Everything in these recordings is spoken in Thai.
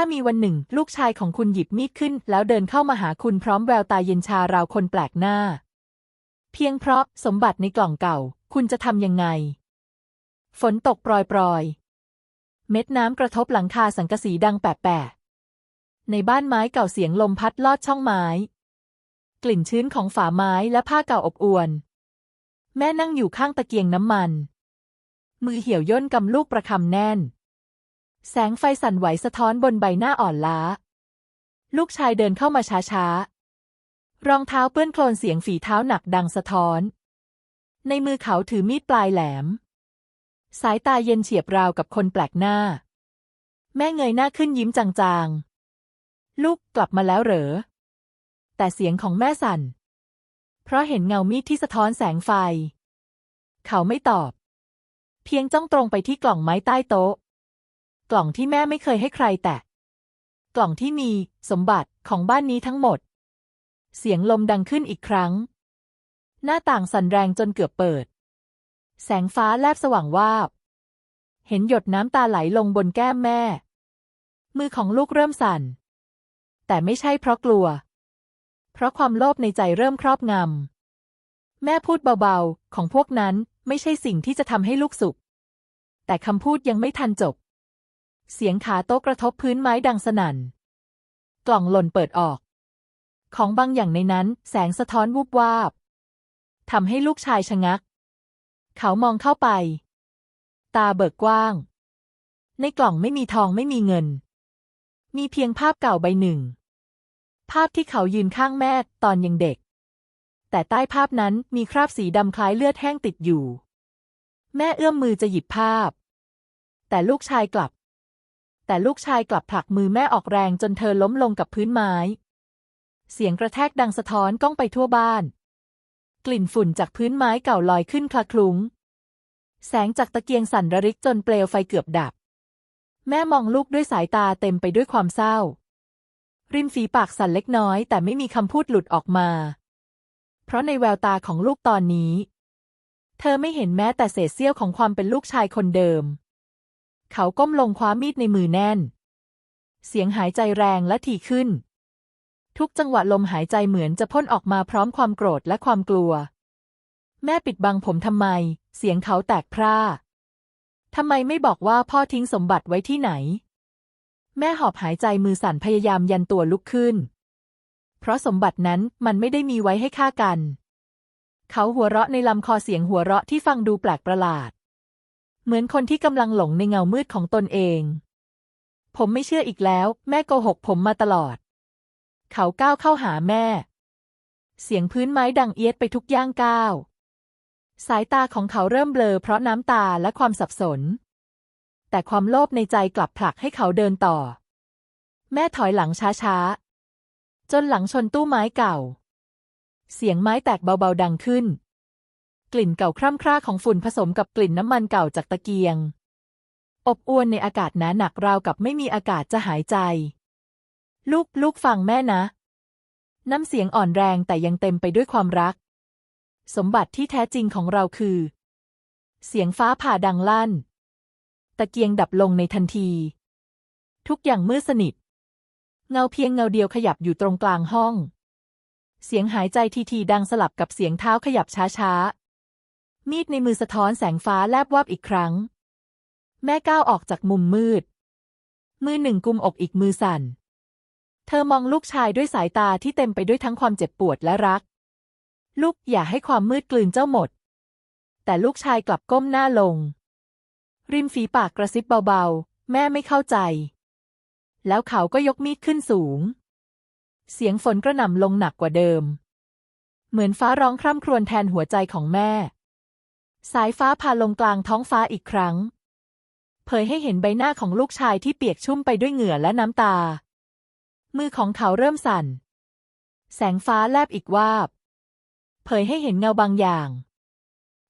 ถ้ามีวันหนึ่ง ลูกชายของคุณหยิบมีดขึ้น แล้วเดินเข้ามาหาคุณพร้อมแววตาเย็นชาราวคนแปลกหน้า เพียงเพราะสมบัติในกล่องเก่า คุณจะทำยังไง ฝนตกปรอยๆ เม็ดน้ำกระทบหลังคาสังกะสีดังแปะๆในบ้านไม้เก่าเสียงลมพัดลอดช่องไม้ กลิ่นชื้นของฝาไม้และผ้าเก่าอบอวน แม่นั่งอยู่ข้างตะเกียงน้ำมัน มือเหี่ยวย่นกำลูกประคำแน่น แสงไฟสั่นไหวสะท้อนบนใบหน้าอ่อนล้า ลูกชายเดินเข้ามาช้าๆ รองเท้าเปื้อนโคลนเสียงฝีเท้าหนักดังสะท้อน ในมือเขาถือมีดปลายแหลม สายตาเย็นเฉียบราวกับคนแปลกหน้า แม่เงยหน้าขึ้นยิ้มจางๆ ลูกกลับมาแล้วเหรอ แต่เสียงของแม่สั่น เพราะเห็นเงามีดที่สะท้อนแสงไฟ เขาไม่ตอบ เพียงจ้องตรงไปที่กล่องไม้ใต้โต๊ะ กล่องที่แม่ไม่เคยให้ใครแตะ กล่องที่มีสมบัติของบ้านนี้ทั้งหมด เสียงลมดังขึ้นอีกครั้ง หน้าต่างสั่นแรงจนเกือบเปิด แสงฟ้าแลบสว่างวาบ เห็นหยดน้ำตาไหลลงบนแก้มแม่ มือของลูกเริ่มสั่น แต่ไม่ใช่เพราะกลัว เพราะความโลภในใจเริ่มครอบงำ แม่พูดเบาๆ ของพวกนั้นไม่ใช่สิ่งที่จะทำให้ลูกสุข แต่คำพูดยังไม่ทันจบ เสียงขาโต๊ะกระทบพื้นไม้ดังสนั่น กล่องหล่นเปิดออก ของบางอย่างในนั้นแสงสะท้อนวูบวาบทำให้ลูกชายชะงัก เขามองเข้าไป ตาเบิกกว้าง ในกล่องไม่มีทองไม่มีเงิน มีเพียงภาพเก่าใบหนึ่ง ภาพที่เขายืนข้างแม่ตอนยังเด็ก แต่ใต้ภาพนั้นมีคราบสีดำคล้ายเลือดแห้งติดอยู่ แม่เอื้อมมือจะหยิบภาพ แต่ลูกชายกลับ แต่ลูกชายกลับผลักมือแม่ออกแรงจนเธอล้มลงกับพื้นไม้ เสียงกระแทกดังสะท้อนก้องไปทั่วบ้าน กลิ่นฝุ่นจากพื้นไม้เก่าลอยขึ้นคละคลุ้ง แสงจากตะเกียงสั่นระริกจนเปลวไฟเกือบดับ แม่มองลูกด้วยสายตาเต็มไปด้วยความเศร้า ริมฝีปากสั่นเล็กน้อย แต่ไม่มีคำพูดหลุดออกมา เพราะในแววตาของลูกตอนนี้ เธอไม่เห็นแม้แต่เศษเสี้ยวของความเป็นลูกชายคนเดิม เขาก้มลงคว้ามีดในมือแน่น เสียงหายใจแรงและถี่ขึ้น ทุกจังหวะลมหายใจเหมือนจะพ่นออกมาพร้อมความโกรธและความกลัว แม่ปิดบังผมทำไม เสียงเขาแตกพร่าทำไมไม่บอกว่าพ่อทิ้งสมบัติไว้ที่ไหน แม่หอบหายใจมือสั่นพยายามยันตัวลุกขึ้น เพราะสมบัตินั้นมันไม่ได้มีไว้ให้ฆ่ากัน เขาหัวเราะในลำคอเสียงหัวเราะที่ฟังดูแปลกประหลาด เหมือนคนที่กำลังหลงในเงามืดของตนเอง ผมไม่เชื่ออีกแล้ว แม่โกหกผมมาตลอด เขาก้าวเข้าหาแม่ เสียงพื้นไม้ดังเอียดไปทุกย่างก้าว สายตาของเขาเริ่มเบลอเพราะน้ำตาและความสับสน แต่ความโลภในใจกลับผลักให้เขาเดินต่อ แม่ถอยหลังช้าๆ จนหลังชนตู้ไม้เก่า เสียงไม้แตกเบาๆดังขึ้น กลิ่นเก่าคร่ำคร่าของฝุ่นผสมกับกลิ่นน้ำมันเก่าจากตะเกียง อบอวนในอากาศหนาหนักราวกับไม่มีอากาศจะหายใจ ลูกลูกฟังแม่นะ น้ำเสียงอ่อนแรงแต่ยังเต็มไปด้วยความรัก สมบัติที่แท้จริงของเราคือ เสียงฟ้าผ่าดังลั่น ตะเกียงดับลงในทันที ทุกอย่างมืดสนิท เงาเพียงเงาเดียวขยับอยู่ตรงกลางห้องเสียงหายใจทีๆดังสลับกับเสียงเท้าขยับช้าๆ มีดในมือสะท้อนแสงฟ้าแลบวับอีกครั้ง แม่ก้าวออกจากมุมมืด มือหนึ่งกุมอกอีกมือสั่น เธอมองลูกชายด้วยสายตาที่เต็มไปด้วยทั้งความเจ็บปวดและรัก ลูกอย่าให้ความมืดกลืนเจ้าหมด แต่ลูกชายกลับก้มหน้าลง ริมฝีปากกระซิบเบาๆ แม่ไม่เข้าใจ แล้วเขาก็ยกมีดขึ้นสูง เสียงฝนกระหน่ำลงหนักกว่าเดิม เหมือนฟ้าร้องคร่ำครวญแทนหัวใจของแม่ สายฟ้าพาลงกลางท้องฟ้าอีกครั้ง เผยให้เห็นใบหน้าของลูกชายที่เปียกชุ่มไปด้วยเหงื่อและน้ำตา มือของเขาเริ่มสั่น แสงฟ้าแลบอีกวาบ เผยให้เห็นเงาบางอย่าง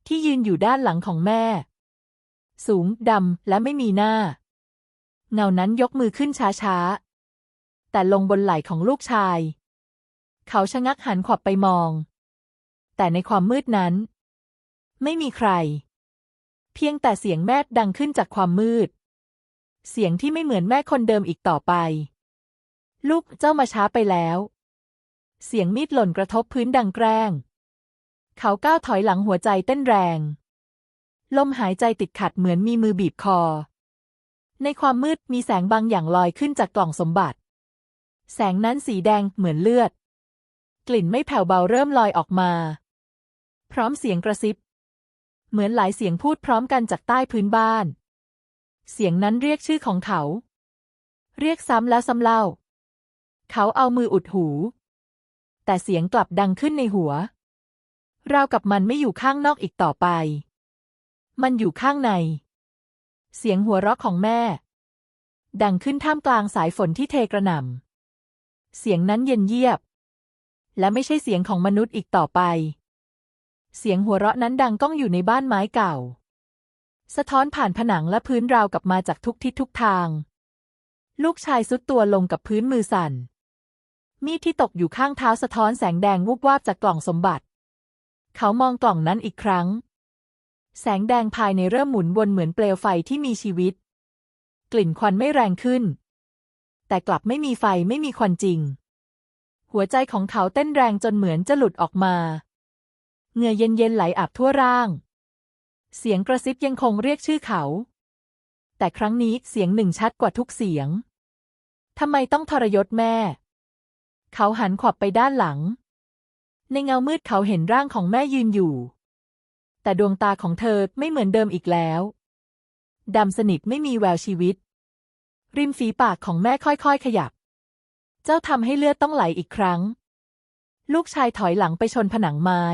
ที่ยืนอยู่ด้านหลังของแม่ สูงดำและไม่มีหน้า เงานั้นยกมือขึ้นช้าๆ แต่ลงบนไหล่ของลูกชาย เขาชะงักหันขวับไปมอง แต่ในความมืดนั้น ไม่มีใคร เพียงแต่เสียงแม่ดังขึ้นจากความมืด เสียงที่ไม่เหมือนแม่คนเดิมอีกต่อไป ลูกเจ้ามาช้าไปแล้ว เสียงมีดหล่นกระทบพื้นดังแกล้ง เขาก้าวถอยหลังหัวใจเต้นแรง ลมหายใจติดขัดเหมือนมีมือบีบคอ ในความมืดมีแสงบางอย่างลอยขึ้นจากกล่องสมบัติ แสงนั้นสีแดงเหมือนเลือด กลิ่นไม่แผ่วเบาเริ่มลอยออกมา พร้อมเสียงกระซิบ เหมือนหลายเสียงพูดพร้อมกันจากใต้พื้นบ้าน เสียงนั้นเรียกชื่อของเขา เรียกซ้ำแล้วซ้ำเล่า เขาเอามืออุดหู แต่เสียงกลับดังขึ้นในหัว ราวกับมันไม่อยู่ข้างนอกอีกต่อไป มันอยู่ข้างใน เสียงหัวเราะของแม่ ดังขึ้นท่ามกลางสายฝนที่เทกระหน่ำเสียงนั้นเย็นเยียบ และไม่ใช่เสียงของมนุษย์อีกต่อไป เสียงหัวเราะนั้นดังก้องอยู่ในบ้านไม้เก่า สะท้อนผ่านผนังและพื้นราวกับมาจากทุกทิศทุกทาง ลูกชายสุดตัวลงกับพื้นมือสั่น มีดที่ตกอยู่ข้างเท้าสะท้อนแสงแดงวูบวาบจากกล่องสมบัติ เขามองกล่องนั้นอีกครั้ง แสงแดงภายในเริ่มหมุนวนเหมือนเปลวไฟที่มีชีวิต กลิ่นควันไม่แรงขึ้น แต่กลับไม่มีไฟไม่มีควันจริง หัวใจของเขาเต้นแรงจนเหมือนจะหลุดออกมา เหงื่อเย็นๆไหลอาบทั่วร่าง เสียงกระซิบยังคงเรียกชื่อเขา แต่ครั้งนี้เสียงหนึ่งชัดกว่าทุกเสียงทำไมต้องทรยศแม่ เขาหันขวับไปด้านหลัง ในเงามืดเขาเห็นร่างของแม่ยืนอยู่ แต่ดวงตาของเธอไม่เหมือนเดิมอีกแล้วดำสนิทไม่มีแววชีวิต ริมฝีปากของแม่ค่อยๆขยับ เจ้าทำให้เลือดต้องไหลอีกครั้ง ลูกชายถอยหลังไปชนผนังไม้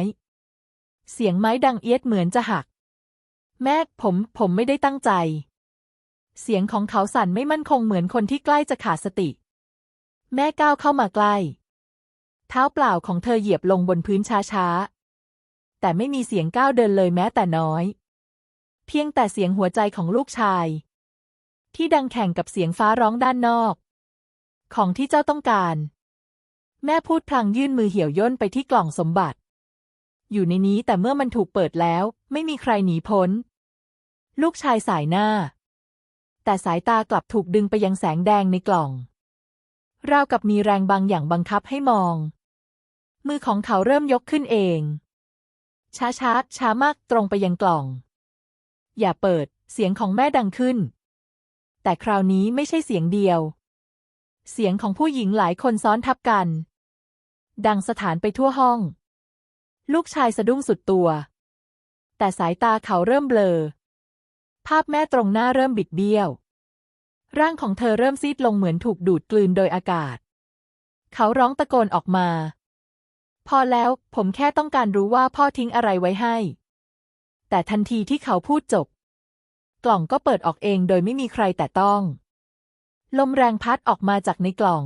เสียงไม้ดังเอียดเหมือนจะหัก แม่ผม ผมไม่ได้ตั้งใจ เสียงของเขาสั่นไม่มั่นคงเหมือนคนที่ใกล้จะขาดสติ แม่ก้าวเข้ามาใกล้ เท้าเปล่าของเธอเหยียบลงบนพื้นช้าๆ แต่ไม่มีเสียงก้าวเดินเลยแม้แต่น้อย เพียงแต่เสียงหัวใจของลูกชาย ที่ดังแข่งกับเสียงฟ้าร้องด้านนอก ของที่เจ้าต้องการ แม่พูดพลางยื่นมือเหี่ยวย่นไปที่กล่องสมบัติ อยู่ในนี้แต่เมื่อมันถูกเปิดแล้ว ไม่มีใครหนีพ้น ลูกชายสายหน้า แต่สายตากลับถูกดึงไปยังแสงแดงในกล่อง ราวกับมีแรงบางอย่างบังคับให้มอง มือของเขาเริ่มยกขึ้นเอง ช้าช้าช้ามากตรงไปยังกล่อง อย่าเปิด เสียงของแม่ดังขึ้น แต่คราวนี้ไม่ใช่เสียงเดียว เสียงของผู้หญิงหลายคนซ้อนทับกันดังสถานไปทั่วห้อง ลูกชายสะดุ้งสุดตัว แต่สายตาเขาเริ่มเบลอ ภาพแม่ตรงหน้าเริ่มบิดเบี้ยว ร่างของเธอเริ่มซีดลงเหมือนถูกดูดกลืนโดยอากาศ เขาร้องตะโกนออกมา พอแล้วผมแค่ต้องการรู้ว่าพ่อทิ้งอะไรไว้ให้ แต่ทันทีที่เขาพูดจบ กล่องก็เปิดออกเองโดยไม่มีใครแต่ต้อง ลมแรงพัดออกมาจากในกล่อง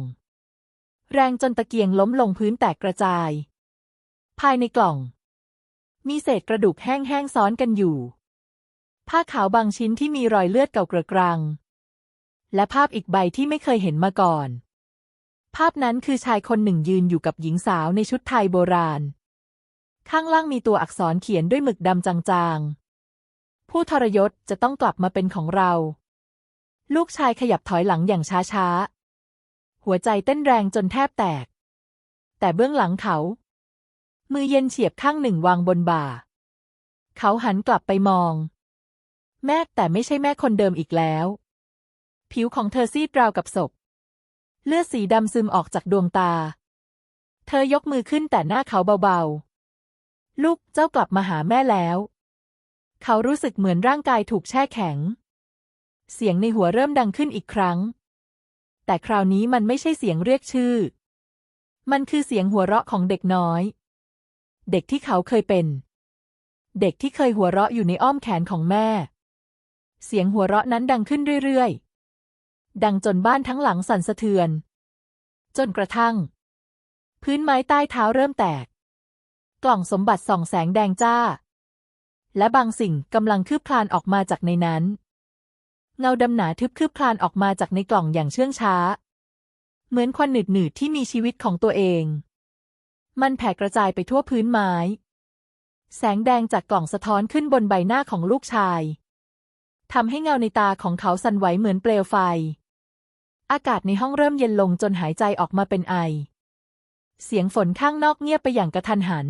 แรงจนตะเกียงล้มลงพื้นแตกกระจาย ภายในกล่อง มีเศษกระดูกแห้งๆซ้อนกันอยู่ ผ้าขาวบางชิ้นที่มีรอยเลือดเก่ากระกรัง และภาพอีกใบที่ไม่เคยเห็นมาก่อน ภาพนั้นคือชายคนหนึ่งยืนอยู่กับหญิงสาวในชุดไทยโบราณ ข้างล่างมีตัวอักษรเขียนด้วยหมึกดำจางๆ ผู้ทรยศจะต้องกลับมาเป็นของเรา ลูกชายขยับถอยหลังอย่างช้าๆ หัวใจเต้นแรงจนแทบแตกแต่เบื้องหลังเขา มือเย็นเฉียบข้างหนึ่งวางบนบ่า เขาหันกลับไปมอง แม่แต่ไม่ใช่แม่คนเดิมอีกแล้ว ผิวของเธอซีดราวกับศพ เลือดสีดำซึมออกจากดวงตา เธอยกมือขึ้นแต่หน้าเขาเบาๆ ลูกเจ้ากลับมาหาแม่แล้ว เขารู้สึกเหมือนร่างกายถูกแช่แข็ง เสียงในหัวเริ่มดังขึ้นอีกครั้ง แต่คราวนี้มันไม่ใช่เสียงเรียกชื่อ มันคือเสียงหัวเราะของเด็กน้อย เด็กที่เขาเคยเป็น เด็กที่เคยหัวเราะอยู่ในอ้อมแขนของแม่ เสียงหัวเราะนั้นดังขึ้นเรื่อยๆ ดังจนบ้านทั้งหลังสั่นสะเทือน จนกระทั่ง พื้นไม้ใต้เท้าเริ่มแตก กล่องสมบัติส่องแสงแดงจ้า และบางสิ่งกำลังคืบคลานออกมาจากในนั้น เงาดำหนาทึบคืบคลานออกมาจากในกล่องอย่างเชื่องช้า เหมือนควันหนืดๆที่มีชีวิตของตัวเอง มันแผ่กระจายไปทั่วพื้นไม้ แสงแดงจากกล่องสะท้อนขึ้นบนใบหน้าของลูกชายทำให้เงาในตาของเขาสั่นไหวเหมือนเปลวไฟ อากาศในห้องเริ่มเย็นลงจนหายใจออกมาเป็นไอ เสียงฝนข้างนอกเงียบไปอย่างกระทันหัน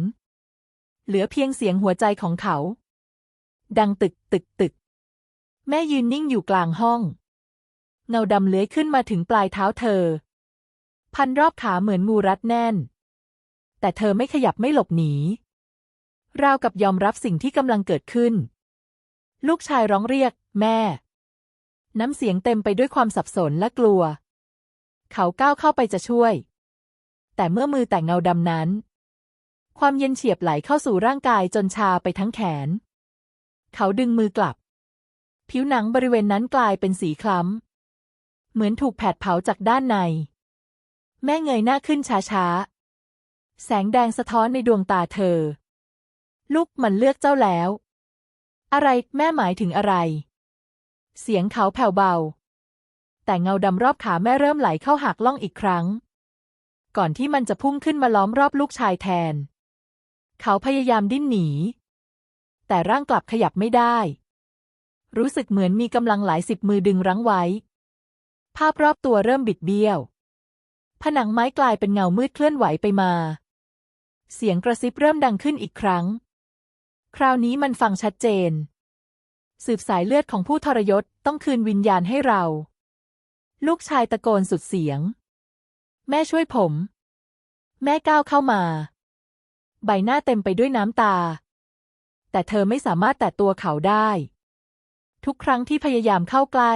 เหลือเพียงเสียงหัวใจของเขา ดังตึกตึกตึก แม่ยืนนิ่งอยู่กลางห้อง เงาดำเลื้อยขึ้นมาถึงปลายเท้าเธอ พันรอบขาเหมือนงูรัดแน่น แต่เธอไม่ขยับไม่หลบหนี ราวกับยอมรับสิ่งที่กำลังเกิดขึ้น ลูกชายร้องเรียก แม่ น้ำเสียงเต็มไปด้วยความสับสนและกลัว เขาก้าวเข้าไปจะช่วย แต่เมื่อมือแต่เงาดำนั้น ความเย็นเฉียบไหลเข้าสู่ร่างกายจนชาไปทั้งแขน เขาดึงมือกลับ ผิวหนังบริเวณนั้นกลายเป็นสีคล้ำ เหมือนถูกแผดเผาจากด้านใน แม่เงยหน้าขึ้นช้าๆ แสงแดงสะท้อนในดวงตาเธอ ลูกมันเลือกเจ้าแล้ว อะไรแม่หมายถึงอะไร เสียงเขาแผ่วเบา แต่เงาดำรอบขาแม่เริ่มไหลเข้าหักล่องอีกครั้ง ก่อนที่มันจะพุ่งขึ้นมาล้อมรอบลูกชายแทน เขาพยายามดิ้นหนี แต่ร่างกลับขยับไม่ได้ รู้สึกเหมือนมีกำลังหลายสิบมือดึงรั้งไว้ ภาพรอบตัวเริ่มบิดเบี้ยวผนังไม้กลายเป็นเงามืดเคลื่อนไหวไปมา เสียงกระซิบเริ่มดังขึ้นอีกครั้ง คราวนี้มันฟังชัดเจน สืบสายเลือดของผู้ทรยศต้องคืนวิญญาณให้เรา ลูกชายตะโกนสุดเสียง แม่ช่วยผม แม่ก้าวเข้ามา ใบหน้าเต็มไปด้วยน้ำตา แต่เธอไม่สามารถแตะตัวเขาได้ ทุกครั้งที่พยายามเข้าใกล้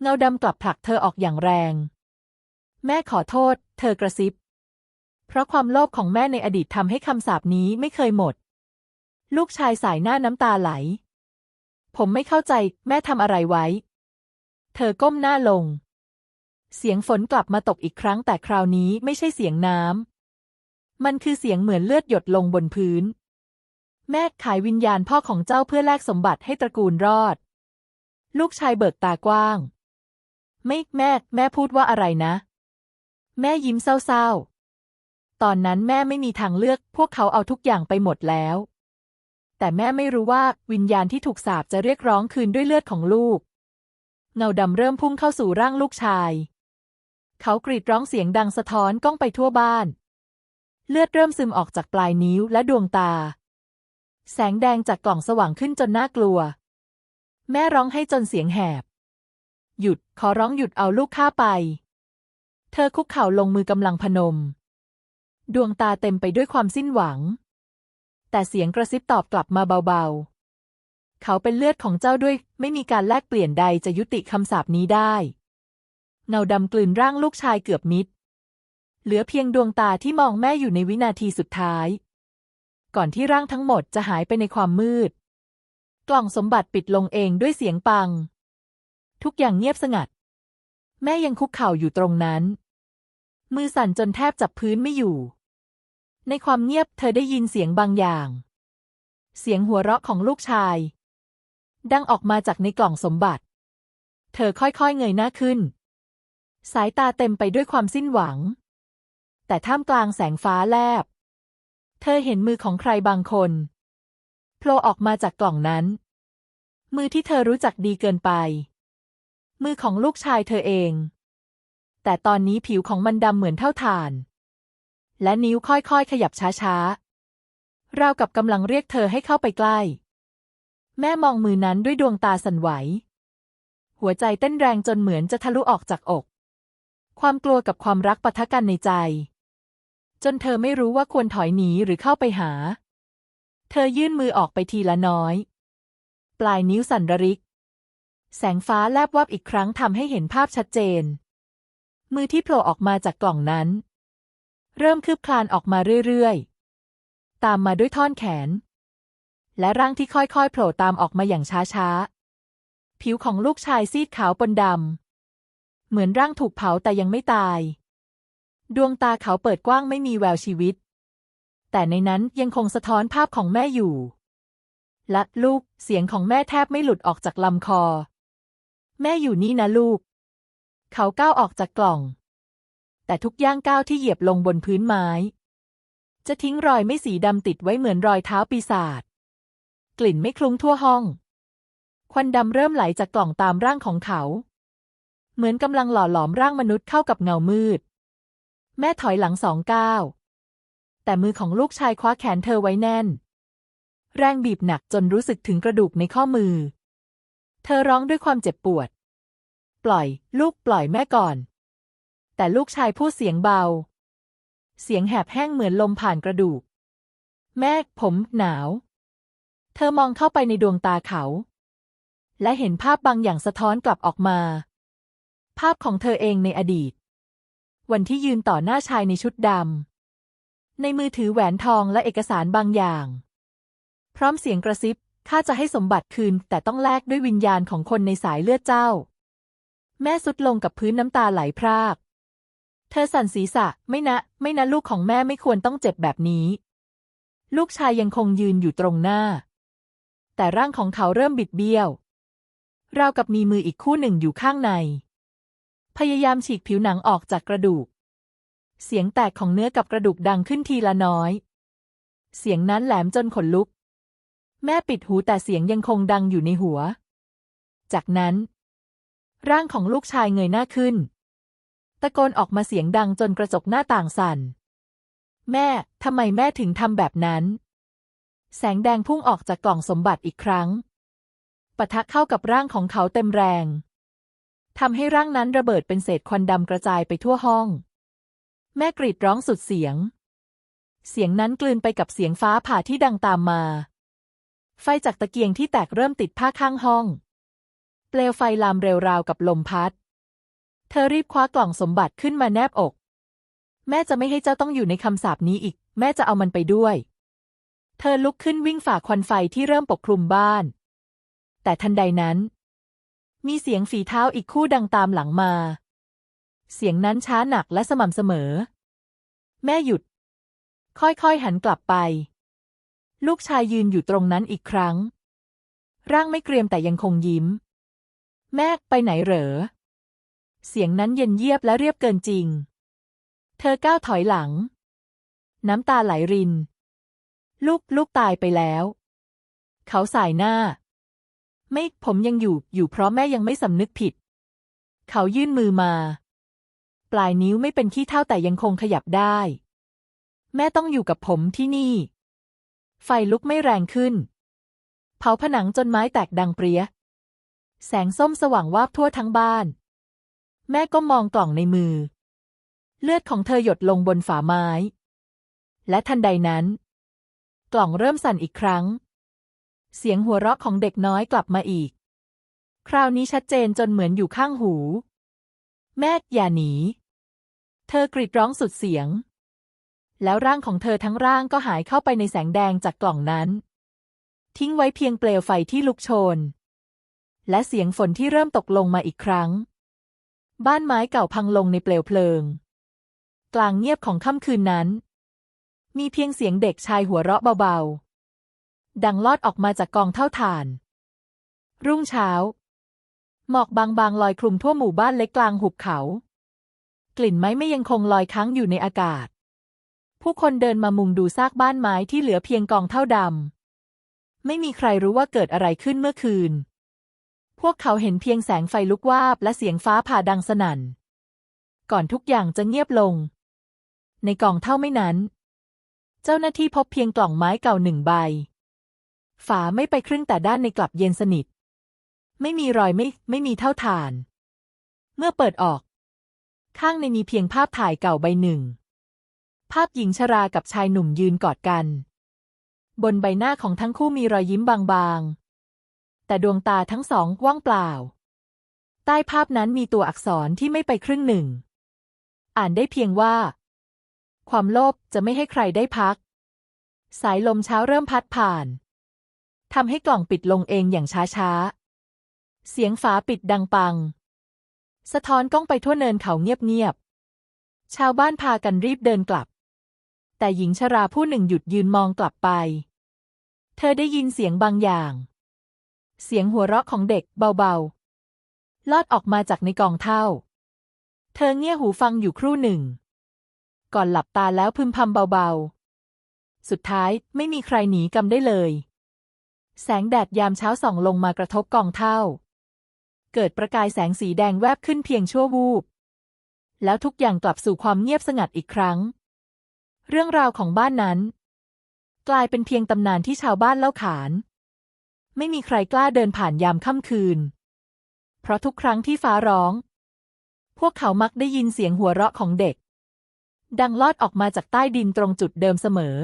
เงาดำกลับผลักเธอออกอย่างแรง แม่ขอโทษ เธอกระซิบ เพราะความโลภของแม่ในอดีตทำให้คำสาปนี้ไม่เคยหมด ลูกชายสายหน้าน้ำตาไหล ผมไม่เข้าใจแม่ทำอะไรไว้ เธอก้มหน้าลง เสียงฝนกลับมาตกอีกครั้งแต่คราวนี้ไม่ใช่เสียงน้ำ มันคือเสียงเหมือนเลือดหยดลงบนพื้น แม่ขายวิญญาณพ่อของเจ้าเพื่อแลกสมบัติให้ตระกูลรอด ลูกชายเบิกตากว้าง ไม่แม่ แม่พูดว่าอะไรนะ แม่ยิ้มเศร้าๆ ตอนนั้นแม่ไม่มีทางเลือก พวกเขาเอาทุกอย่างไปหมดแล้ว แต่แม่ไม่รู้ว่าวิญญาณที่ถูกสาปจะเรียกร้องคืนด้วยเลือดของลูก เงาดำเริ่มพุ่งเข้าสู่ร่างลูกชาย เขากรีดร้องเสียงดังสะท้อนก้องไปทั่วบ้าน เลือดเริ่มซึมออกจากปลายนิ้วและดวงตา แสงแดงจากกล่องสว่างขึ้นจนน่ากลัว แม่ร้องให้จนเสียงแหบ หยุด ขอร้องหยุดเอาลูกข้าไป เธอคุกเข่าลงมือกำลังพนม ดวงตาเต็มไปด้วยความสิ้นหวัง แต่เสียงกระซิบตอบกลับมาเบาๆ เขาเป็นเลือดของเจ้าด้วย ไม่มีการแลกเปลี่ยนใดจะยุติคำสาปนี้ได้ เงาดำกลืนร่างลูกชายเกือบมิด เหลือเพียงดวงตาที่มองแม่อยู่ในวินาทีสุดท้าย ก่อนที่ร่างทั้งหมดจะหายไปในความมืด กล่องสมบัติปิดลงเองด้วยเสียงปัง ทุกอย่างเงียบสงัด แม่ยังคุกเข่าอยู่ตรงนั้น มือสั่นจนแทบจับพื้นไม่อยู่ ในความเงียบเธอได้ยินเสียงบางอย่าง เสียงหัวเราะของลูกชาย ดังออกมาจากในกล่องสมบัติ เธอค่อยๆเงยหน้าขึ้น สายตาเต็มไปด้วยความสิ้นหวัง แต่ท่ามกลางแสงฟ้าแลบ เธอเห็นมือของใครบางคนโผล่ออกมาจากกล่องนั้น มือที่เธอรู้จักดีเกินไป มือของลูกชายเธอเอง แต่ตอนนี้ผิวของมันดำเหมือนเท่าถ่าน และนิ้วค่อยๆ ขยับช้าๆ ราวกับกำลังเรียกเธอให้เข้าไปใกล้ แม่มองมือนั้นด้วยดวงตาสั่นไหว หัวใจเต้นแรงจนเหมือนจะทะลุออกจากอก ความกลัวกับความรักปะทะกันในใจ จนเธอไม่รู้ว่าควรถอยหนีหรือเข้าไปหา เธอยื่นมือออกไปทีละน้อย ปลายนิ้วสั่นระริก แสงฟ้าแลบวับอีกครั้งทำให้เห็นภาพชัดเจน มือที่โผล่ออกมาจากกล่องนั้น เริ่มคืบคลานออกมาเรื่อยๆ ตามมาด้วยท่อนแขน และร่างที่ค่อยๆโผล่ตามออกมาอย่างช้าๆ ผิวของลูกชายซีดขาวปนดำ เหมือนร่างถูกเผาแต่ยังไม่ตาย ดวงตาเขาเปิดกว้างไม่มีแววชีวิต แต่ในนั้นยังคงสะท้อนภาพของแม่อยู่ และลูกเสียงของแม่แทบไม่หลุดออกจากลำคอ แม่อยู่นี่นะลูก เขาก้าวออกจากกล่อง แต่ทุกย่างก้าวที่เหยียบลงบนพื้นไม้ จะทิ้งรอยไม่สีดำติดไว้เหมือนรอยเท้าปีศาจ กลิ่นไม่คลุ้งทั่วห้อง ควันดำเริ่มไหลจากกล่องตามร่างของเขา เหมือนกำลังหล่อหลอมร่างมนุษย์เข้ากับเงามืด แม่ถอยหลังสองก้าว แต่มือของลูกชายคว้าแขนเธอไว้แน่น แรงบีบหนักจนรู้สึกถึงกระดูกในข้อมือ เธอร้องด้วยความเจ็บปวด ปล่อย ลูกปล่อยแม่ก่อน แต่ลูกชายพูดเสียงเบา เสียงแหบแห้งเหมือนลมผ่านกระดูก แม่ผมหนาว เธอมองเข้าไปในดวงตาเขา และเห็นภาพบางอย่างสะท้อนกลับออกมา ภาพของเธอเองในอดีต วันที่ยืนต่อหน้าชายในชุดดำในมือถือแหวนทองและเอกสารบางอย่าง พร้อมเสียงกระซิบข้าจะให้สมบัติคืน แต่ต้องแลกด้วยวิญญาณของคนในสายเลือดเจ้า แม่สุดลงกับพื้นน้ำตาไหลพราก เธอสั่นศีรษะ ไม่นะ ไม่นะลูกของแม่ไม่ควรต้องเจ็บแบบนี้ ลูกชายยังคงยืนอยู่ตรงหน้า แต่ร่างของเขาเริ่มบิดเบี้ยว ราวกับมีมืออีกคู่หนึ่งอยู่ข้างใน พยายามฉีกผิวหนังออกจากกระดูก เสียงแตกของเนื้อกับกระดูกดังขึ้นทีละน้อย เสียงนั้นแหลมจนขนลุก แม่ปิดหูแต่เสียงยังคงดังอยู่ในหัว จากนั้น ร่างของลูกชายเงยหน้าขึ้น ตะโกนออกมาเสียงดังจนกระจกหน้าต่างสั่น แม่ ทำไมแม่ถึงทำแบบนั้น แสงแดงพุ่งออกจากกล่องสมบัติอีกครั้ง ปะทะเข้ากับร่างของเขาเต็มแรง ทำให้ร่างนั้นระเบิดเป็นเศษควันดำกระจายไปทั่วห้อง แม่กรีดร้องสุดเสียง เสียงนั้นกลืนไปกับเสียงฟ้าผ่าที่ดังตามมา ไฟจากตะเกียงที่แตกเริ่มติดผ้าข้างห้อง เปลวไฟลามเร็วราวกับลมพัด เธอรีบคว้ากล่องสมบัติขึ้นมาแนบอก แม่จะไม่ให้เจ้าต้องอยู่ในคำสาปนี้อีก แม่จะเอามันไปด้วย เธอลุกขึ้นวิ่งฝ่าควันไฟที่เริ่มปกคลุมบ้าน แต่ทันใดนั้น มีเสียงฝีเท้าอีกคู่ดังตามหลังมา เสียงนั้นช้าหนักและสม่ำเสมอ แม่หยุด ค่อยๆหันกลับไป ลูกชายยืนอยู่ตรงนั้นอีกครั้ง ร่างไม่เกรียมแต่ยังคงยิ้ม แม่ไปไหนเหรอ เสียงนั้นเย็นเยียบและเรียบเกินจริง เธอก้าวถอยหลัง น้ำตาไหลริน ลูกลูกตายไปแล้ว เขาสายหน้า ไม่ผมยังอยู่อยู่เพราะแม่ยังไม่สำนึกผิด เขายื่นมือมา ปลายนิ้วไม่เป็นขี้เท่าแต่ยังคงขยับได้ แม่ต้องอยู่กับผมที่นี่ ไฟลุกไม่แรงขึ้น เผาผนังจนไม้แตกดังเปรี้ย แสงส้มสว่างวาบทั่วทั้งบ้าน แม่ก็มองกล่องในมือ เลือดของเธอหยดลงบนฝาไม้ และทันใดนั้น กล่องเริ่มสั่นอีกครั้ง เสียงหัวเราะของเด็กน้อยกลับมาอีก คราวนี้ชัดเจนจนเหมือนอยู่ข้างหู แม่อย่าหนี เธอกรีดร้องสุดเสียง แล้วร่างของเธอทั้งร่างก็หายเข้าไปในแสงแดงจากกล่องนั้น ทิ้งไว้เพียงเปลวไฟที่ลุกโชน และเสียงฝนที่เริ่มตกลงมาอีกครั้ง บ้านไม้เก่าพังลงในเปลวเพลิง กลางเงียบของค่ำคืนนั้น มีเพียงเสียงเด็กชายหัวเราะเบาๆ ดังลอดออกมาจากกองเท่าถ่าน รุ่งเช้า หมอกบางๆลอยคลุมทั่วหมู่บ้านเล็กกลางหุบเขา กลิ่นไม้ไม่ยังคงลอยค้างอยู่ในอากาศ ผู้คนเดินมามุงดูซากบ้านไม้ที่เหลือเพียงกองเท่าดำไม่มีใครรู้ว่าเกิดอะไรขึ้นเมื่อคืน พวกเขาเห็นเพียงแสงไฟลุกวาบและเสียงฟ้าผ่าดังสนั่น ก่อนทุกอย่างจะเงียบลง ในกล่องเท่าไม่นั้น เจ้าหน้าที่พบเพียงกล่องไม้เก่าหนึ่งใบ ฝาไม่ไปครึ่งแต่ด้านในกลับเย็นสนิท ไม่มีรอยไม่ไม่มีเท่าฐาน เมื่อเปิดออก ข้างในมีเพียงภาพถ่ายเก่าใบหนึ่ง ภาพหญิงชรากับชายหนุ่มยืนกอดกัน บนใบหน้าของทั้งคู่มีรอยยิ้มบางๆ แต่ดวงตาทั้งสองว่างเปล่า ใต้ภาพนั้นมีตัวอักษรที่ไม่ไปครึ่งหนึ่ง อ่านได้เพียงว่า ความโลภจะไม่ให้ใครได้พัก สายลมเช้าเริ่มพัดผ่านทำให้กล่องปิดลงเองอย่างช้าๆ เสียงฝาปิดดังปัง สะท้อนกล้องไปทั่วเนินเขาเงียบๆ ชาวบ้านพากันรีบเดินกลับ แต่หญิงชราผู้หนึ่งหยุดยืนมองกลับไป เธอได้ยินเสียงบางอย่าง เสียงหัวเราะของเด็กเบาๆ ลอดออกมาจากในกองเท่า เธอเงี่ยหูฟังอยู่ครู่หนึ่ง ก่อนหลับตาแล้วพึมพำเบาๆ สุดท้ายไม่มีใครหนีกรรมได้เลย แสงแดดยามเช้าส่องลงมากระทบกองเท่า เกิดประกายแสงสีแดงแวบขึ้นเพียงชั่ววูบ แล้วทุกอย่างกลับสู่ความเงียบสงัดอีกครั้ง เรื่องราวของบ้านนั้น กลายเป็นเพียงตำนานที่ชาวบ้านเล่าขาน ไม่มีใครกล้าเดินผ่านยามค่ำคืน เพราะทุกครั้งที่ฟ้าร้อง พวกเขามักได้ยินเสียงหัวเราะของเด็ก ดังลอดออกมาจากใต้ดินตรงจุดเดิมเสมอ